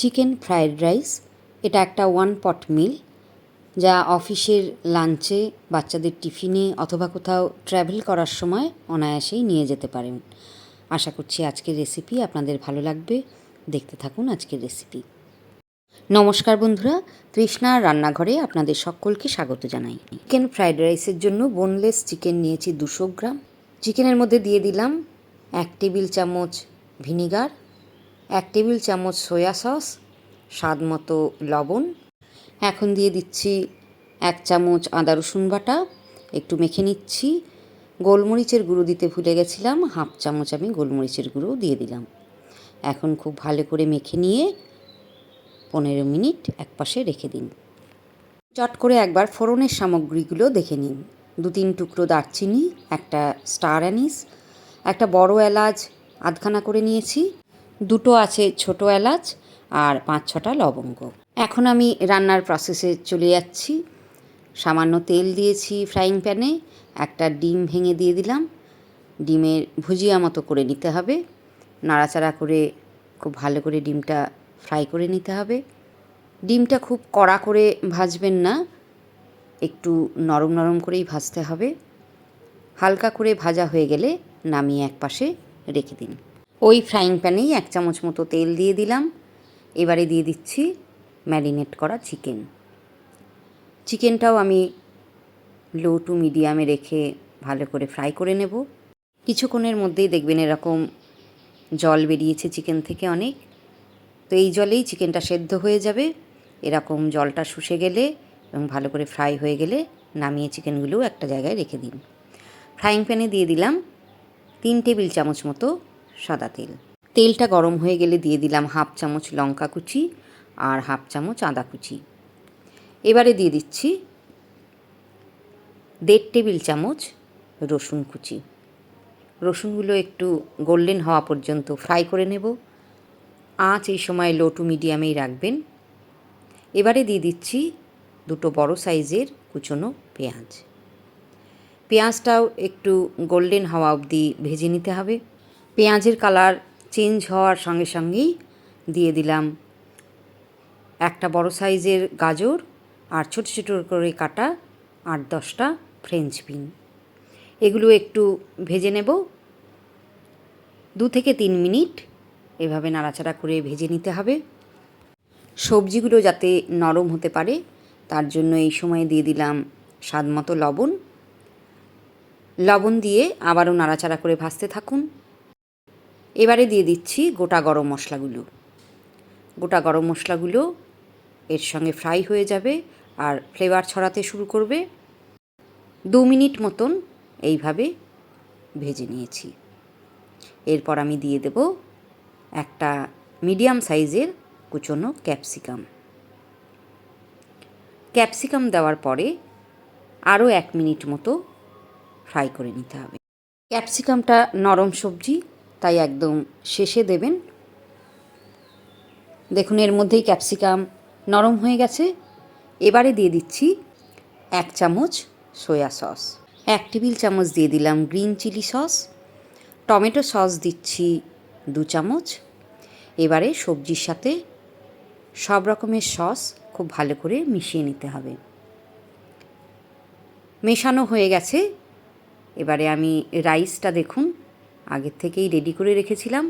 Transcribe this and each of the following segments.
Chicken fried rice. এটা একটা one পট মিল যা অফিসের লাঞ্চে বাচ্চাদের টিফিনে অথবা কোথাও ট্র্যাভেল করার সময় অনায়াসেই নিয়ে যেতে পারেন। আশা করছি আজকের রেসিপি আপনাদের ভালো লাগবে। দেখতে থাকুন আজকের রেসিপি নমস্কার বন্ধুরা তৃষ্ণার রান্নাঘরে আপনাদের সকলকে স্বাগত জানাই। চিকেন ফ্রাইড রাইসের জন্য বোনলেস চিকেন নিয়েছি দুশো গ্রাম। চিকেনের মধ্যে দিয়ে দিলাম এক টেবিল চামচ ভিনিগার এক টেবিল চামচ সয়া সস, স্বাদ মতো লবণ। এখন দিয়ে দিচ্ছি এক চামচ আদা রসুন বাটা। একটু মেখে নিচ্ছি। গোলমরিচের গুঁড়ো দিতে ভুলে গেছিলাম, হাফ চামচ আমি গোলমরিচের গুঁড়ো দিয়ে দিলাম। এখন খুব ভালো করে মেখে নিয়ে পনেরো মিনিট একপাশে রেখে দিন। চট করে একবার ফোড়নের সামগ্রীগুলো দেখে নিন। দু তিন টুকরো দারচিনি, একটা স্টার অ্যানিস, একটা বড় এলাচ, আধখানা করে নিয়েছি। দুটো আছে ছোট এলাচ আর পাঁচ ছটা লবঙ্গ। এখন আমি রান্নার প্রসেসে চলে যাচ্ছি। সামান্য তেল দিয়েছি ফ্রাইং প্যানে একটা ডিম ভেঙে দিয়ে দিলাম। ডিমের ভুজিয়া মতো করে নিতে হবে। নাড়াচাড়া করে খুব ভালো করে ডিমটা ফ্রাই করে নিতে হবে। ডিমটা খুব কড়া করে ভাজবেন না, একটু নরম নরম করেই ভাজতে হবে। হালকা করে ভাজা হয়ে গেলে নামিয়ে এক পাশে রেখে দিন। ওই ফ্রাইং প্যানেই এক চামচ মতো তেল দিয়ে দিলাম। এবারে দিয়ে দিচ্ছি ম্যারিনেট করা চিকেন চিকেনটাও আমি লো টু মিডিয়ামে রেখে ভালো করে ফ্রাই করে নেব। কিছুক্ষণের মধ্যেই দেখবেন এরকম জল বেরিয়েছে চিকেন থেকে অনেক। তো এই জলেই চিকেনটা সেদ্ধ হয়ে যাবে। এরকম জলটা শুষে গেলে এবং ভালো করে ফ্রাই হয়ে গেলে নামিয়ে চিকেনগুলোও একটা জায়গায় রেখে দিন। ফ্রাইং প্যানে দিয়ে দিলাম তিন টেবিল চামচ মতো সাদা তেল। তেলটা গরম হয়ে গেলে দিয়ে দিলাম হাফ চামচ লঙ্কা কুচি আর হাফ চামচ আদা কুচি। এবারে দিয়ে দিচ্ছি দেড় টেবিল চামচ রসুন কুচি। রসুনগুলো একটু গোল্ডেন হওয়া পর্যন্ত ফ্রাই করে নেব। আঁচ এই সময় লো টু মিডিয়ামেই রাখবেন। এবারে দিয়ে দিচ্ছি দুটো বড় সাইজের কুচনো পেঁয়াজ। পেঁয়াজটাও একটু গোল্ডেন হওয়া অবধি ভেজে নিতে হবে। পেঁয়াজের কালার চেঞ্জ হওয়ার সঙ্গে সঙ্গেই দিয়ে দিলাম একটা বড় সাইজের গাজর আর ছোটো ছোটো করে কাটা আট দশটা ফ্রেঞ্চ বিন এগুলো একটু ভেজে নেব। দু থেকে তিন মিনিট এভাবে নাড়াচাড়া করে ভেজে নিতে হবে। সবজিগুলো যাতে নরম হতে পারে, তার জন্য এই সময়ে দিয়ে দিলাম স্বাদ মতো লবণ। লবণ দিয়ে আবারও নাড়াচাড়া করে ভাজতে থাকুন। এবারে দিয়ে দিচ্ছি গোটা গরম মশলাগুলো। গোটা গরম মশলাগুলো এর সঙ্গে ফ্রাই হয়ে যাবে আর ফ্লেভার ছড়াতে শুরু করবে। দু মিনিট মতন এইভাবে ভেজে নিয়েছি। এরপর আমি দিয়ে দেব একটা মিডিয়াম সাইজের কুচনো ক্যাপসিকাম ক্যাপসিকাম দেওয়ার পরে আরও এক মিনিট মতো ফ্রাই করে নিতে হবে। ক্যাপসিকামটা নরম সবজি তাই একদম শেষে দেবেন। দেখুন, এর মধ্যেই ক্যাপসিকাম নরম হয়ে গেছে। এবারে দিয়ে দিচ্ছি এক চামচ সয়া সস। এক টেবিল চামচ দিয়ে দিলাম green chilli sauce. Tomato sauce দিচ্ছি দু চামচ। এবারে সবজির সাথে সব রকমের সস খুব ভালো করে মিশিয়ে নিতে হবে। মেশানো হয়ে গেছে। এবারে আমি রাইসটা দেখুন আগের থেকেই রেডি করে রেখেছিলাম।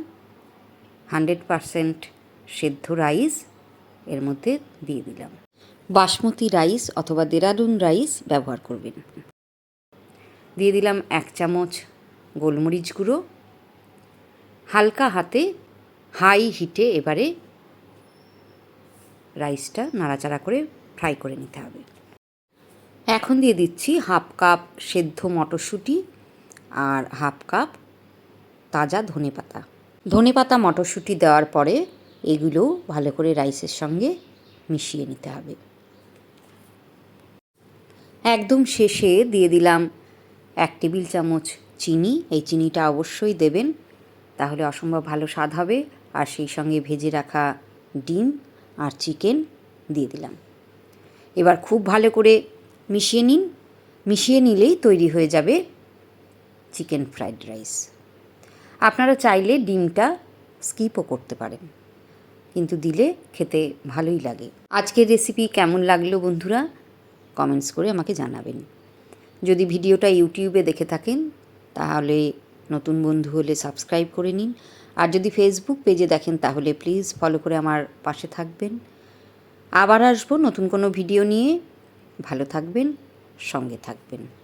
হান্ড্রেড পারসেন্ট সেদ্ধ রাইস এর মধ্যে দিয়ে দিলাম। বাসমতি রাইস অথবা দেরাদুন রাইস ব্যবহার করবেন দিয়ে দিলাম এক চামচ গোলমরিচ গুঁড়ো। হালকা হাতে হাই হিটে এবারে রাইসটা নাড়াচাড়া করে ফ্রাই করে নিতে হবে। এখন দিয়ে দিচ্ছি হাফ কাপ সেদ্ধ মটরশুঁটি আর হাফ কাপ তাজা ধনে পাতা। ধনে পাতা মটরশুঁটি দেওয়ার পরে এগুলো ভালো করে রাইসের সঙ্গে মিশিয়ে নিতে হবে। একদম শেষে দিয়ে দিলাম এক টেবিল চামচ চিনি। এই চিনিটা অবশ্যই দেবেন, তাহলে অসম্ভব ভালো স্বাদ হবে। আর সেই সঙ্গে ভেজে রাখা ডিম আর চিকেন দিয়ে দিলাম। এবার খুব ভালো করে মিশিয়ে নিন। মিশিয়ে নিলেই তৈরি হয়ে যাবে চিকেন ফ্রাইড রাইস। আপনারা চাইলে ডিমটা স্কিপও করতে পারেন। কিন্তু দিলে খেতে ভালোই লাগে। আজকের রেসিপি কেমন লাগল বন্ধুরা? কমেন্টস করে আমাকে জানাবেন। যদি ভিডিওটা ইউটিউবে দেখে থাকেন, তাহলে নতুন বন্ধু হলে সাবস্ক্রাইব করে নিন। আর যদি ফেসবুক পেজে দেখেন, তাহলে প্লিজ ফলো করে আমার পাশে থাকবেন। আবার আসব নতুন কোনো ভিডিও নিয়ে। ভালো থাকবেন, সঙ্গে থাকবেন।